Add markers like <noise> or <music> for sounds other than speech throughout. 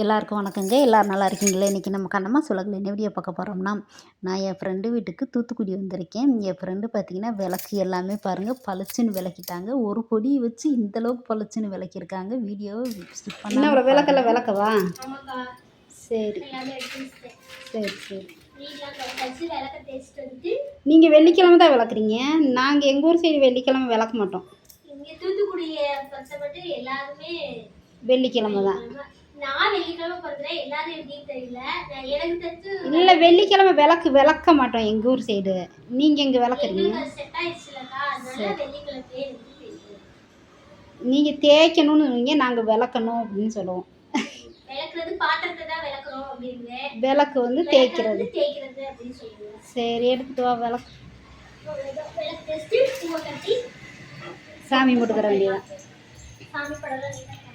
எல்லாருக்கும் வணக்கங்க. எல்லோரும் நல்லா இருக்கீங்களா? இன்றைக்கி நம்ம கண்ணம்மா சுலகில் என்ன வீடியோ பார்க்க போகிறோம்னா நான் என் ஃப்ரெண்டு வீட்டுக்கு தூத்துக்குடி வந்திருக்கேன். என் ஃப்ரெண்டு பார்த்தீங்கன்னா விளக்கு எல்லாமே பாருங்கள் பளிச்சுன்னு விளக்கிட்டாங்க. ஒரு பொடி வச்சு இந்தளவுக்கு பளிச்சுன்னு விளக்கியிருக்காங்க. வீடியோ ஸ்கிப் என்ன பண்ண விளக்கெல்லாம் விளக்கவா? சரி. சரி சரி. நீங்கள் வெள்ளிக்கிழமை தான் விளக்குறீங்க. நாங்கள் எங்கள் ஊர் சைடு வெள்ளிக்கிழமை விளக்க மாட்டோம். பொறுத்தப்பட்டு எல்லாருமே வெள்ளிக்கிழமை தான். நான் வெள்ளிக்கிழமை பிறந்தேன் எல்லாரும் எப்படின்னு தெரியல நான் எனக்கு தெரிஞ்சு இல்லை வெள்ளிக்கிழமை விளக்கு விளக்க மாட்டோம் எங்கள் ஊர் சைடு நீங்கள் எங்கே விளக்குறீங்க எங்களுக்கு செட் ஆயிடுச்சுலக்கா அதனால வெள்ளிக்கிழமையே எனக்கு தெரியும் நீங்கள் தேய்க்கணும்னு நாங்கள் விளக்கணும் அப்படின்னு சொல்லுவோம் விளக்குறது பாத்திரத்தை தான் விளக்குறோம் அப்படின்னு விளக்கு வந்து தேய்க்கிறது அப்படின்னு சரி எடுத்துட்டு வா விளக்கு விளக்கு தேய்ச்சிட்டு பூவை கட்டி சாமி போட்டுக்கிற வேண்டியதான் சாமி படம்லாம்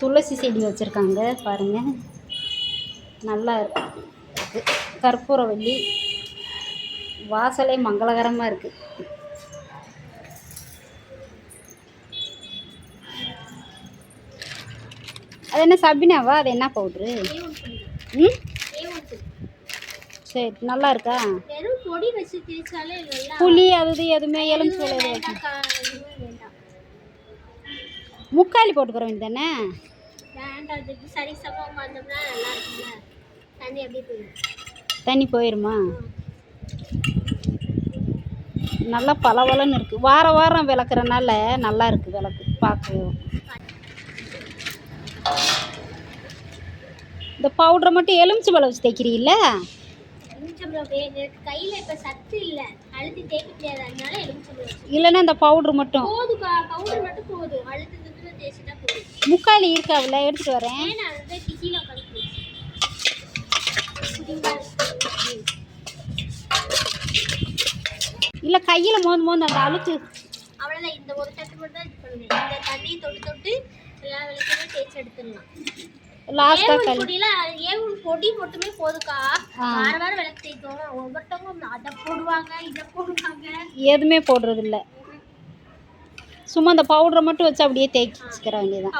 துளசி செடி வச்சுருக்காங்க பாருங்கள் நல்லா இருக்கு. கற்பூரவள்ளி வாசலே மங்களகரமாக இருக்குது அது என்ன சபினாவா? அது என்ன பவுட்ரு ம்? சரி நல்லா இருக்கா? புளி அது எதுவுமே எலுமிச்சை முக்காலி போட்டுக்கிற சரி வந்தோம்னா நல்லா இருக்கும்ல. தண்ணி அப்படியே போயிடும். தண்ணி நல்லா பளபளன்னு இருக்குது வார வாரம் விளக்குறனால நல்லா இருக்குது விளக்கு. பார்க்கவும் இந்த பவுடரை மட்டும் எலுமிச்சை பழம் வச்சு தைக்கிறீல்ல கையில் இப்போ சத்து இல்லை. அழுத்தி தேய்க்க முடியாது அதனால எலுமிச்சம்பழம் வச்சு. இல்லைன்னா இந்த பவுடர் மட்டும். போதுக்கா பவுடர் மட்டும் போதும். அழுத்தி முக்காலி வரேன். நான் வந்து கிச்சியில் உட்காந்து இல்லை கையில் மோந்து மோந்து அந்த அழுத்து அவ்வளோதான் இந்த ஒரு தட்டு மட்டும் தான் இது பண்ணுவேன் இந்த தண்ணியை தொட்டு தொட்டு எல்லா விளக்குமே தேய்ச்சி எடுத்துடலாம். ஏன் கல். பொடி மட்டுமே போதுக்கா. வார வாரம் விளக்கு தேய்க்கும். ஒவ்வொருத்தவங்க அதை போடுவாங்க இதை போடுவாங்க. எதுவுமே போடுறது இல்ல சும்மா அந்த பவுடரை மட்டும் வச்சு அப்படியே தேய்ச்சிக்கிற வேண்டியதான்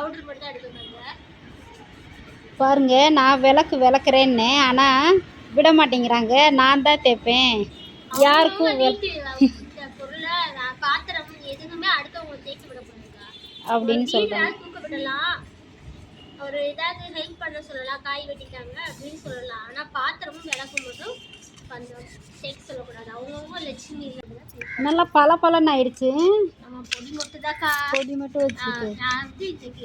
பாருங்க நான் விளக்கு விளக்குறேன்னு ஆனால் விட மாட்டேங்கிறாங்க. நான் தான் தேய்ப்பேன். யாருக்கும் அப்படின்னு சொல்கிறாங்க ஒரு ஏதாவது ஹெல்ப் பண்ண சொல்லலாம் காய் வெட்டிட்டாங்க அப்படின்னு சொல்லலாம். ஆனா பாத்திரமும் விளக்கும் மட்டும் கொஞ்சம் சொல்லக்கூடாது. அவங்கவுங்க லட்சுமி. நல்லா பல பலன்னு ஆயிடுச்சு. நம்ம பொடி தான்க்கா பொடி மட்டும் வச்சுட்டு நான் வந்து இன்னைக்கு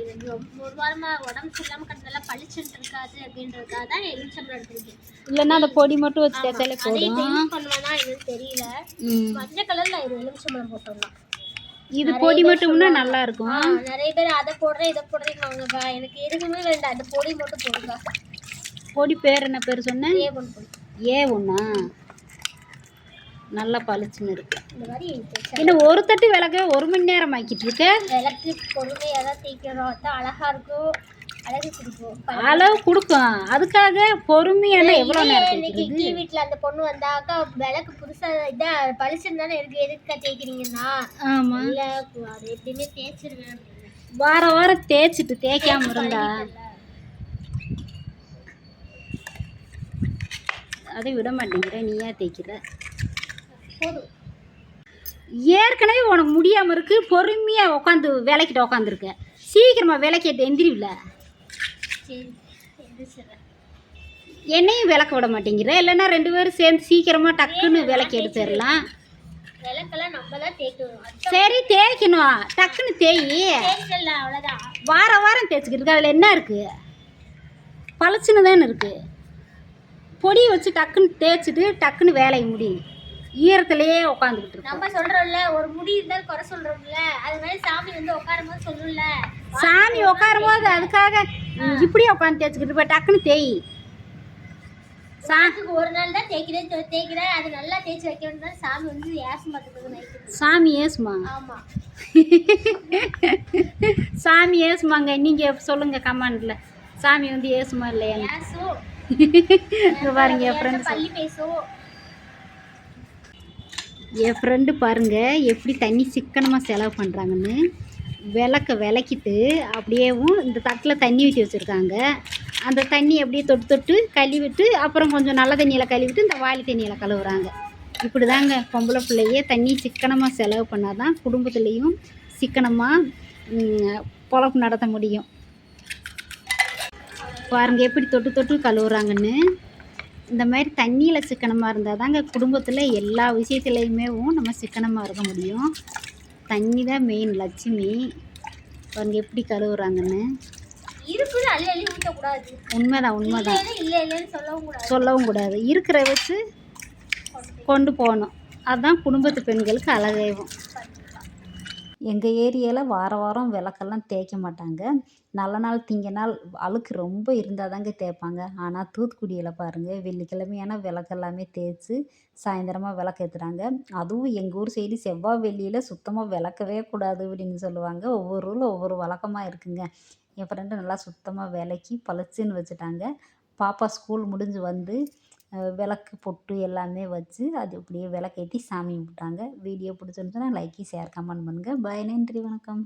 ஒரு வாரமா உடம்பு சரியில்லாம கிடந்தால பளிச்சுட்டு இருக்காது அப்படின்றதுக்காக தான் எலுமிச்சம்பழம் எடுத்திருக்கேன். இல்லைன்னா அந்த பொடி மட்டும் வச்சு தேய்ச்சாலே அதே போதும். டெய்லி பண்ணுவானா என்னன்னு தெரியல. மஞ்சள் கலர்ல இது எலுமிச்சம்பழம் போட்டோம்னா. இது பொடி மட்டும்னா நல்லா இருக்கும். நிறைய பேர் அதை போடுறேன் இதை போடுறேங்காங்கக்கா எனக்கு எதுவுமே வேண்டாம். அந்த பொடி மட்டும் போடுங்க. பொடி பேர் என்ன பேர் சொன்னேன்? ஏ பொடி. ஏ ஒன்றா நல்லா பளிச்சுன்னு இருக்கு. இந்த மாதிரி இன்னும் ஒரு தட்டு விளக்க ஒரு மணி நேரம் ஆக்கிட்டு இருக்க. விளக்கு பொறுமையாக தான் தேய்க்கிறோம் அதான் அழகா இருக்கும். அழகு பிடிக்கும் அளவு கொடுக்கும். அதுக்காக பொறுமையான எவ்வளோ நேரம் இன்னைக்கு வீட்டில் அந்த பொண்ணு வந்தாக்கா விளக்கு புதுசா இதா பளிச்சுன்னு தானே இருக்கு. எதுக்குக்கா தேய்க்கிறீங்கன்னா? ஆமாம் இல்லை அது எப்படியுமே தேய்ச்சிருவேன் வார வாரம் தேய்ச்சிட்டு தேய்க்காம இருந்தா? அதை விட மாட்டேங்கிற. நீயா தேய்க்கிற? போதும் ஏற்கனவே உனக்கு முடியாமல் இருக்கு பொறுமையாக உட்காந்து விளக்கிட்டு உட்காந்துருக்க சீக்கிரமாக விளக்கிட்டு எந்திரிவில. என்னையும் விளக்க விட மாட்டேங்கிற இல்லைன்னா ரெண்டு பேரும் சேர்ந்து சீக்கிரமாக டக்குன்னு விளக்கி எடுத்துடலாம் சரி தேய்க்கணும் டக்குன்னு தேய். வார வாரம் தேய்ச்சிக்கிட்டு அதில் என்ன இருக்குது பளிச்சுன்னு தானே இருக்குது பொடி வச்சு டக்குன்னு தேய்ச்சிட்டு டக்குன்னு வேலையை முடி ஈரத்துலேயே உட்காந்துக்கிட்டு நம்ம சொல்றோம்ல ஒரு முடி இருந்தாலும் குறை சொல்றோம்ல. அது மாதிரி சாமி வந்து உட்காரும் போது சொல்லும்ல சாமி உட்காரும் போது அதுக்காக இப்படியே உட்காந்து தேய்ச்சிக்கிட்டு போய் டக்குன்னு தேய். சாமிக்கு ஒரு நாள் தான் தேய்க்கிறேன் தேய்க்கிறேன். அது நல்லா தேய்ச்சி வைக்கணும் சாமி வந்து ஏச மாட்டேங்குது நைட்டு சாமி ஏசுமா? ஆமா. <laughs> சாமி ஏசுமாங்க. நீங்கள் சொல்லுங்கள் கமெண்டில். சாமி வந்து ஏசுமா ஏசும். <laughs> இங்க பாருங்க என் ஃப்ரெண்டு பள்ளி பேசும். என் ஃப்ரெண்டு பாருங்க எப்படி தண்ணி சிக்கனமாக செலவு பண்ணுறாங்கன்னு விளக்க விளக்கிட்டு அப்படியேவும் இந்த தட்டில் தண்ணி ஊற்றி வச்சுருக்காங்க. அந்த தண்ணி அப்படியே தொட்டு தொட்டு கழுவிட்டு அப்புறம் கொஞ்சம் நல்ல தண்ணியில் கழுவிட்டு இந்த வாழை தண்ணியில் கழுவுறாங்க. இப்படி தாங்க பொம்பளை பிள்ளையே தண்ணி சிக்கனமாக செலவு பண்ணால் தான் குடும்பத்துலேயும் சிக்கனமாக பொழப்பு நடத்த முடியும். பாருங்கள் எப்படி தொட்டு தொட்டு கழுவுறாங்கன்னு. இந்த மாதிரி தண்ணியில் சிக்கனமாக இருந்தால் தாங்க குடும்பத்தில் எல்லா விஷயத்துலையுமே நம்ம சிக்கனமாக இருக்க முடியும். தண்ணி தான் மெயின் லட்சுமி. பாருங்க எப்படி கழுவுறாங்கன்னு. உண்மைதான் உண்மைதான். சொல்லவும் கூடாது. இருக்கிற வச்சு கொண்டு போகணும். அதுதான் குடும்பத்து பெண்களுக்கு அழகாகும் எங்கள் ஏரியாவில் வார வாரம் விளக்கெல்லாம் தேய்க்க மாட்டாங்க. நல்ல நாள் திங்க நாள் அழுக்கு ரொம்ப இருந்தால் தாங்க தேய்ப்பாங்க. ஆனால் தூத்துக்குடியில் பாருங்கள் வெள்ளிக்கிழமையான விளக்கெல்லாமே தேய்ச்சி சாயந்தரமாக விளக்கு ஏற்றுறாங்க அதுவும் எங்கள் ஊர் சைடு செவ்வாய் வெள்ளியில் சுத்தமாக விளக்கவே கூடாது அப்படின்னு சொல்லுவாங்க. ஒவ்வொரு ஊரில் ஒவ்வொரு வழக்கமாக இருக்குங்க. என் ஃப்ரெண்டு நல்லா சுத்தமாக விளக்கி பளிச்சுன்னு வச்சுட்டாங்க. பாப்பா ஸ்கூல் முடிஞ்சு வந்து விளக்கு பொட்டு எல்லாமே வச்சு அது அப்படியே விளக்கேற்றி சாமி கும்பிட்டாங்க. வீடியோ பிடிச்சிருந்துச்சுன்னா லைக்கு ஷேர் கமெண்ட் பண்ணுங்கள் பாய் நன்றி வணக்கம்.